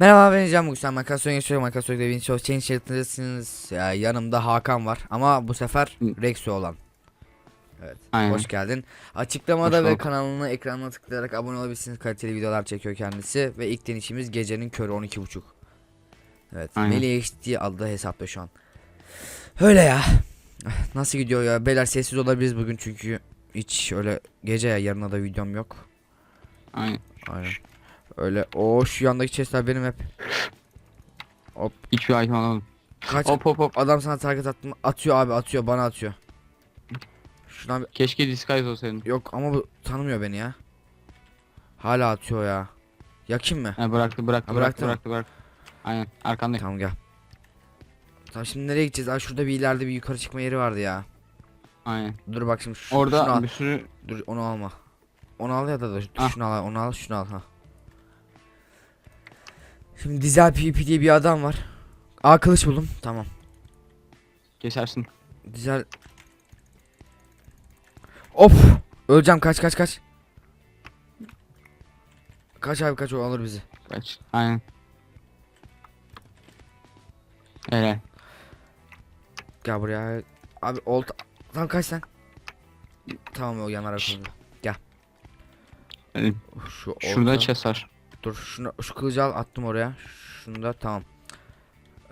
Merhaba ben Can. Bugün Makasyon yaşıyorum Makasyon Devin Show Change Chat'ındasınız ya, Yanımda Hakan var. Ama bu sefer Hı. Rexo olan. Evet Aynen. hoş geldin. Açıklamada Hoş ve bulduk. kanalına ekranına tıklayarak abone olabilirsiniz. Kaliteli videolar çekiyor kendisi. Ve ilk denişimiz gecenin körü 12.30 Evet Aynen. Melih HD adlı hesapta şu an. Öyle ya. Nasıl gidiyor ya? Beyler sessiz olabiliriz bugün çünkü Hiç öyle gece ya yarına da videom yok. Aynen. Aynen Öyle o şu yandaki chestler benim hep Hop Hiçbir item alamadım. Kaç Hop hop hop. adam sana target attım atıyor abi atıyor bana atıyor. Şuna bir... Keşke disguise olsaydın. yok ama bu tanımıyor beni ya. Hala atıyor ya. Yakayım mı? Ha bıraktı bıraktı Ha, bıraktı bıraktı bıraktı. Aynen arkandayım. Tamam gel. Tamam şimdi nereye gideceğiz? Aa şurada bir ileride bir yukarı çıkma yeri vardı ya. Aynen. Dur bak şimdi şu, şunu Orada al. bir sürü Dur onu alma. Onu al ya da dur, Ah. şunu al onu al şunu al ha. Şimdi Dizel PvP diye bir adam var. Aa kılıç buldum. Tamam. kesersin. Dizel Of! Öleceğim kaç kaç kaç. Kaç abi kaç o alır bizi. Kaç. Aynen. Helal. Gel buraya. Abi olta. Tamam kaç sen. Tamam o yanar akıllı. Hadi. Şu olta. Şurada chest var. Dur şunu şu kılıcı al attım oraya. Şunu da tamam.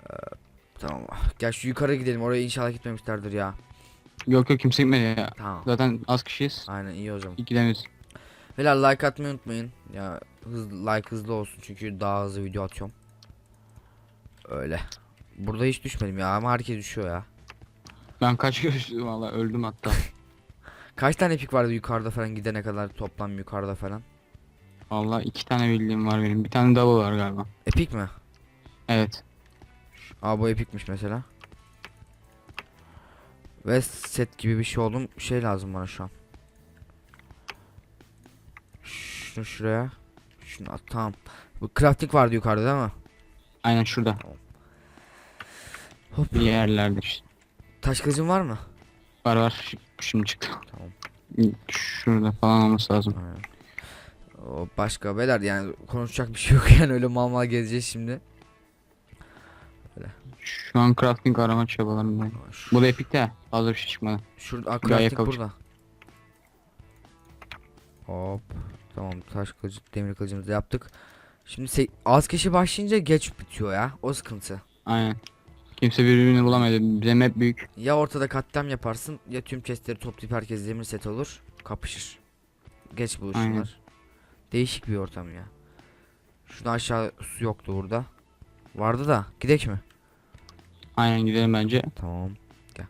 Ee, tamam. Gel şu yukarı gidelim. Oraya inşallah gitmemişlerdir ya. Yok yok kimse gitmedi ya. Tamam. Zaten az kişiyiz. Aynen iyi o zaman. İkilemiz. Beyler like atmayı unutmayın. Ya hızlı like hızlı olsun çünkü daha hızlı video atıyorum. Öyle. Burada hiç düşmedim ya ama herkes düşüyor ya. Ben kaç kere düştüm valla öldüm hatta. Kaç tane pik vardı yukarıda falan gidene kadar toplam yukarıda falan? Valla iki tane bildiğim var benim. Bir tane double var galiba. Epik mi? Evet. Aa bu epikmiş mesela. Ve set gibi bir şey oldum. Şey lazım bana şu an. Şunu şuraya. Şunu at tamam. Bu crafting vardı yukarıda değil mi? Aynen şurada. Hop. Bir yerlerde işte. Taş kılıcın var mı? Var var. Şimdi çıktı. Tamam. Şurada falan olması lazım. Aynen. O başka beyler yani konuşacak bir şey yok yani öyle mal mal gezeceğiz şimdi. Şu an crafting arama çabalarındayım. Şu, Bu da epic de fazla bir şey çıkmadı. şurada aa, crafting burada. Hop. Tamam taş kılıcı demir kılıcımızı yaptık. Şimdi az kişi başlayınca geç bitiyor ya. O sıkıntı. Aynen. Kimse birbirini bulamadı. Bize map büyük. Ya ortada katliam yaparsın ya tüm chestleri toplayıp herkes demir set olur. Kapışır. Geç buluşurlar. Aynen. Değişik bir ortam ya. Şurada aşağı su yoktu burada. Vardı da gidek mi? Aynen gidelim bence. Tamam. Gel.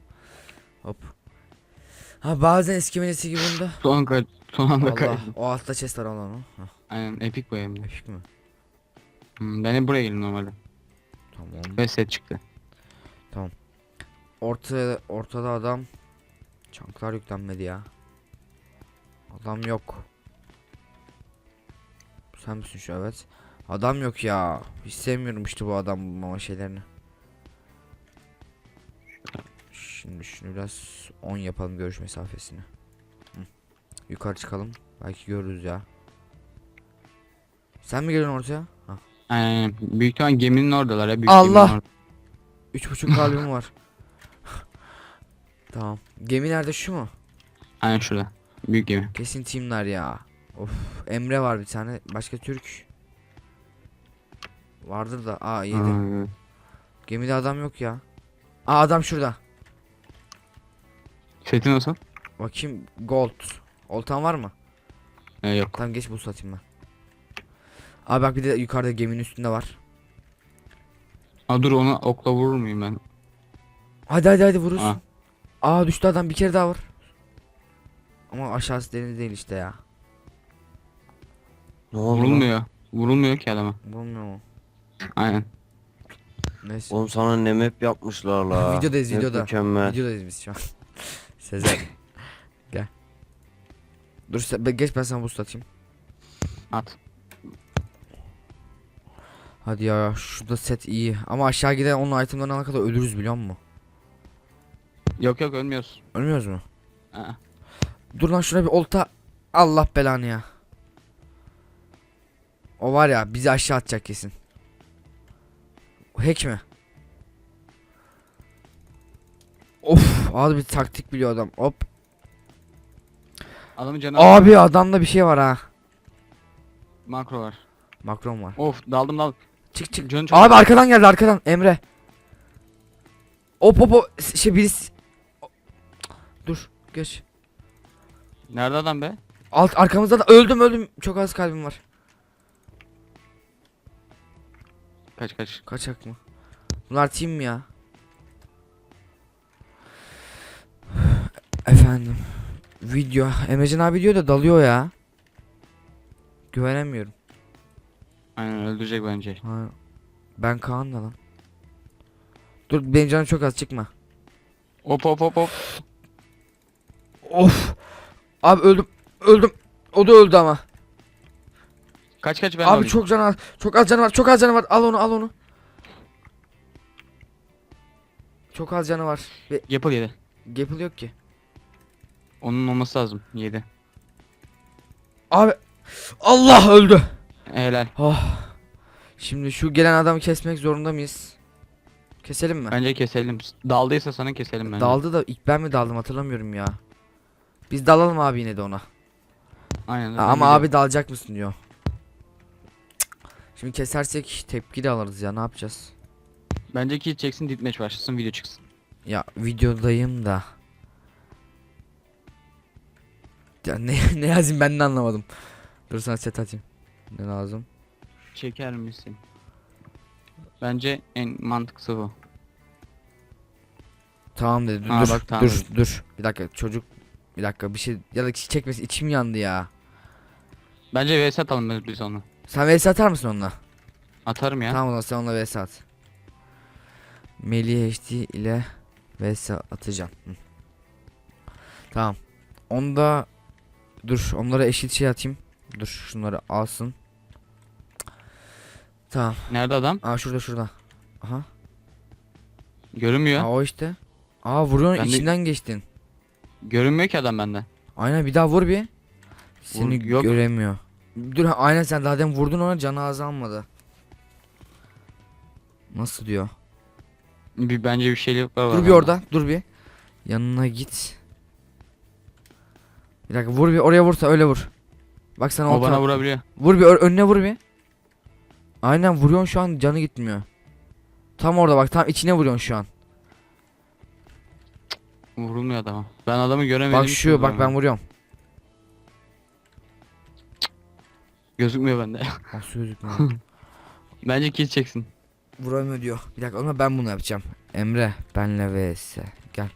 Hop. Ha bazen eski menesi gibi bunda. Son ka son anda Allah. kaydım. O altta chest var olan o. Hah, Aynen epic bu hem de. mi? Hmm, ben hep buraya geldim normalde. Tamam. Ve set çıktı. Orta ortada adam. Çanklar yüklenmedi ya. Adam yok. Sen misin şu evet. Adam yok ya. Hiç sevmiyorum işte bu adam bulmama şeylerini. Şimdi şunu biraz 10 yapalım görüş mesafesini. Hı. Yukarı çıkalım. Belki görürüz ya. Sen mi geliyorsun ortaya? Ha. Aynen. Büyük ihtimal geminin oradalar ya. Büyük Allah! orada. Üç buçuk kalbim var. tamam. Gemi nerede şu mu? Aynen şurada. Büyük gemi. Kesin teamler ya. Of Emre var bir tane. Başka Türk. Vardır da. Aa yedi. Gemide adam yok ya. Aa adam şurada. Seti nasıl? Bakayım gold. Oltan var mı? Ee, yok. Tamam geç bu satayım ben. Aa bak bir de yukarıda geminin üstünde var. Aa dur ona okla vurur muyum ben? Hadi hadi hadi vurursun. Aa. Aa düştü adam bir kere daha vur. Ama aşağısı deniz değil işte ya. Ne oldu? lan? Vurulmuyor. Vurulmuyor ki adama. Bulmuyor mu? Aynen. Neyse. Oğlum sana ne map yapmışlar la. Videodayız, Map videoda. Mükemmel. Videodayız biz şu an. Sezer. Gel. Dur sen, be- geç ben sana boost atayım. At. Hadi ya şurada set iyi. Ama aşağı giden onun itemlerini alana kadar ölürüz biliyor musun? Yok yok ölmüyoruz. Ölmüyoruz mu? Aa. Dur lan şuna bir olta. Allah belanı ya. O var ya bizi aşağı atacak kesin. Hack mi? Of abi bir taktik biliyor adam. Hop. Adamın canı Abi adamda bir şey var ha. makro var. Makron var. Of daldım daldım. Çık çık. Canı çok Abi arkadan geldi arkadan Emre. Hop hop hop. Şey birisi. Dur geç. Nerede adam be? Alt arkamızda da öldüm öldüm. Çok az kalbim var. Kaç kaç. Kaçak mı? Bunlar team ya? Efendim. Video. Emrecan abi diyor da dalıyor ya. Güvenemiyorum. Aynen öldürecek bence. Ha. Ben Kaan da lan. Dur benim canım çok az çıkma. Hop hop hop hop. Of. Abi öldüm. Öldüm. O da öldü ama. Kaç kaç ben abi alayım. çok canı var. Çok az canı var. Çok az canı var. Al onu al onu. Çok az canı var. Ve Yapıl yedi. Gapple yok ki. Onun olması lazım. Yedi. Abi. Allah öldü. Helal. Oh. Şimdi şu gelen adamı kesmek zorunda mıyız? Keselim mi? Bence keselim. Daldıysa sana keselim bence. Daldı da ilk ben mi daldım hatırlamıyorum ya. Biz dalalım abi yine de ona. Aynen. Ama biliyorum. abi dalacak mısın diyor. Şimdi kesersek tepki de alırız ya ne yapacağız? Bence kill çeksin ditmeç başlasın video çıksın. Ya videodayım da. Ya ne, ne yazayım ben de anlamadım. Dur sana set atayım. Ne lazım? Çeker misin? Bence en mantıklısı bu. Tamam dedi. Dur Aa, dur, bak, tamam dur dur. Bir dakika çocuk bir dakika bir şey ya da çekmesi içim yandı ya. Bence vs atalım biz onu. Sen vs atar mısın onunla? Atarım ya. Tamam o zaman sen onunla vs at. Melih HD ile vs atacağım. Hı. Tamam. Onda dur onlara eşit şey atayım. Dur şunları alsın. Tamam. Nerede adam? Aa şurada şurada. Aha. Görünmüyor. Aa o işte. Aa vuruyorsun Ben de- içinden geçtin. Görünmüyor ki adam bende. Aynen bir daha vur bir. Seni yok. göremiyor. Dur aynen sen zaten vurdun ona canı azalmadı. Nasıl diyor? Bir bence bir şeylik var. Dur bir adamda. orada, dur bir. Yanına git. Bir dakika vur bir oraya vursa öyle vur. Bak sana O o bana vurabiliyor. Vur bir ö- önüne vur bir. Aynen vuruyorsun şu an canı gitmiyor. Tam orada bak tam içine vuruyorsun şu an. Vurulmuyor adama. Ben adamı göremedim. Bak şu bak ben vuruyorum. Gözükmüyor bende. Nasıl gözükmüyor? bence kill çeksin. Vuramıyor diyor. Bir dakika ama ben bunu yapacağım. Emre benle vs. Gel.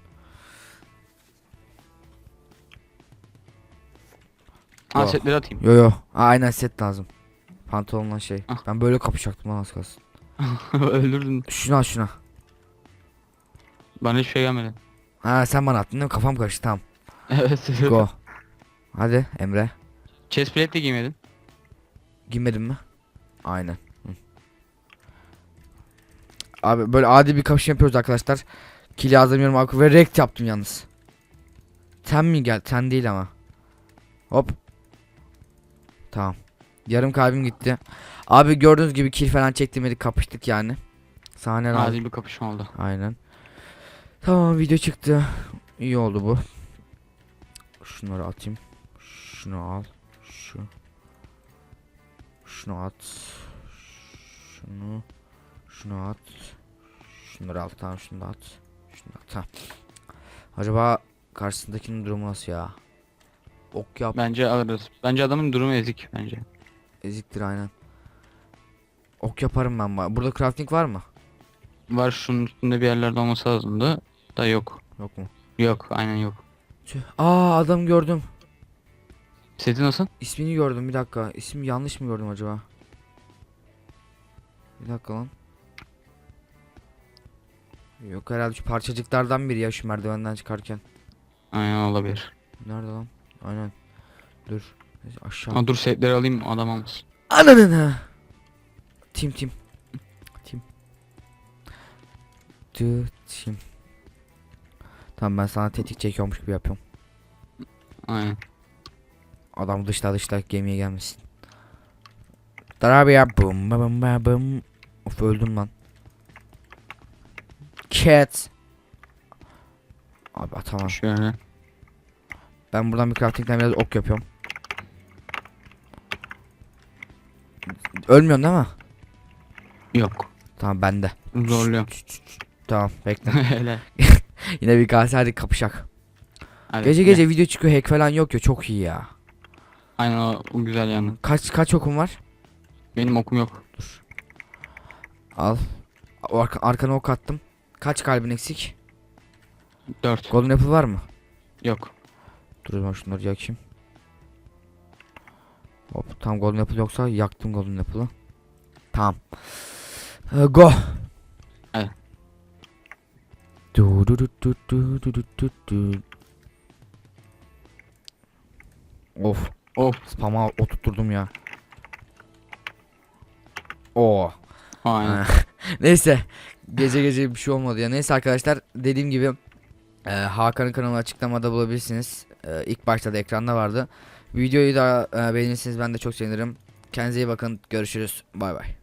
Ha Yok. setleri atayım. Yo yo. Aa, aynen set lazım. Pantolonla şey. Ah. Ben böyle kapışacaktım lan az kalsın. Öldürdün. Şunu al şuna. Bana hiçbir şey gelmedi. Ha sen bana attın değil mi? Kafam karıştı tamam. Evet. Go. Hadi Emre. Chest plate de giymedin. Giymedin mi? Aynen. Hı. Abi böyle adi bir kapışma yapıyoruz arkadaşlar. Kill yazamıyorum abi ve rekt yaptım yalnız. Ten mi gel? Ten değil ama. Hop. Tamam. Yarım kalbim gitti. Abi gördüğünüz gibi kill falan çektirmedik kapıştık yani. Sahne. Adil bir kapışma oldu. Aynen. Tamam video çıktı. İyi oldu bu. Şunları atayım. Şunu al. Şu. Şunu at. Şunu. Şunu at. Şunları al tamam şunu da at. Şunu da at tamam. Acaba karşısındakinin durumu nasıl ya? Ok yap. Bence alırız. Bence adamın durumu ezik bence. Eziktir aynen. Ok yaparım ben. Burada crafting var mı? Var şunun üstünde bir yerlerde olması lazımdı. Da yok. Yok mu? Yok aynen yok. Tüh. Aa adam gördüm. Seti nasıl? İsmini gördüm bir dakika. İsim yanlış mı gördüm acaba? Bir dakika lan. Yok herhalde şu parçacıklardan biri ya şu merdivenden çıkarken. Aynen olabilir. Nerede lan? Aynen. Dur. Neyse, Aşağı. Ha dur setleri alayım adam almasın. Ananın ha. Tim tim. Tim. Tü tim. Tamam ben sana tetik çekiyormuş gibi yapıyorum. Aynen. Adam dışta dışta gemiye gelmesin. Dar abi ya bum bum bum bum. Of öldüm lan. cat. Abi atamam. Şöyle. Ben buradan bir crafting'den biraz ok yapıyorum. Ölmüyorsun değil mi? Yok. Tamam bende. Zorluyorum. Tamam bekle. Hele. Yine bir gaz hadi kapışak. Hadi, Gece gece video çıkıyor hack falan yok ya çok iyi ya. Aynen o, o güzel yanı. Kaç kaç okum var? Benim okum yok. Dur. Al. Arka, arkana ok attım. Kaç kalbin eksik? 4. Golden apple var mı? Yok. Dur ben şunları yakayım. Hop tam golden apple yoksa yaktım golden apple'ı. Tamam. Ee, go. Evet. Du du du du du du du du. Of. Of. Spam'a oturtturdum ya. Oo. Aynen. Neyse. Gece gece bir şey olmadı ya. Neyse arkadaşlar dediğim gibi e, Hakan'ın kanalı açıklamada bulabilirsiniz. E, ilk başta da ekranda vardı. Videoyu da e, beğenirseniz ben de çok sevinirim. Kendinize iyi bakın. Görüşürüz. Bay bay.